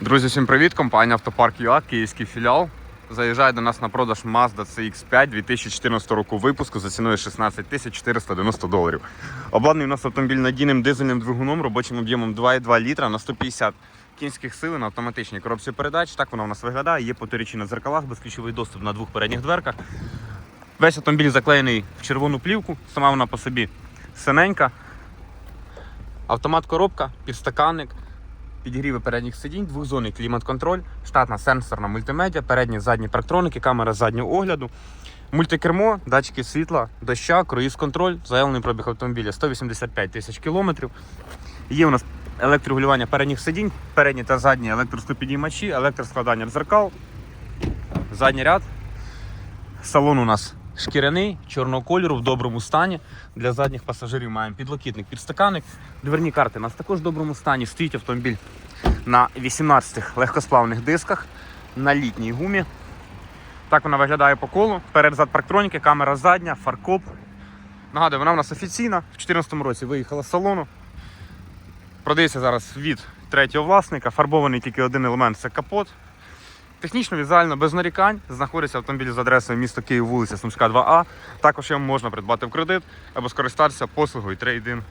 Друзі, всім привіт! Компанія Автопарк ЮА, київський філіал. Заїжджає до нас на продаж Mazda CX5 2014 року випуску за ціною 16 тисяч 490 доларів. Обладнаний у нас автомобіль надійним дизельним двигуном, робочим об'ємом 2,2 літра на 150 кінських сил на автоматичній коробці передач. Так вона у нас виглядає. Є потирічі на дзеркалах, безключовий доступ на двох передніх дверках. Весь автомобіль заклеєний в червону плівку, сама вона по собі синенька. Автомат коробка, підстаканник, підігріви передніх сидінь, двохзонний клімат-контроль, штатна сенсорна мультимедіа, передні задні парктроники, камера заднього огляду, мультикермо, датчики світла, доща, круїз-контроль, заявлений пробіг автомобіля 185 тисяч кілометрів. Є у нас електрорегулювання передніх сидінь, передні та задні електроступідіймачі, електроскладання дзеркал, задній ряд. Салон у нас шкіряний, чорного кольору, в доброму стані. Для задніх пасажирів маємо підлокітник, підстаканник. Дверні карти у нас також в доброму стані. Стоїть автомобіль на 18 легкосплавних дисках на літній гумі. Так вона виглядає по колу. Перед зад парктроніки, камера задня, фаркоп. Нагадую, вона у нас офіційна. В 2014 році виїхала з салону. Продається зараз від третього власника. Фарбований тільки один елемент це капот. Технічно, візуально, без нарікань. Знаходиться автомобіль з адресою місто Київ, вулиця Сумська, 2А. Також його можна придбати в кредит або скористатися послугою трейдин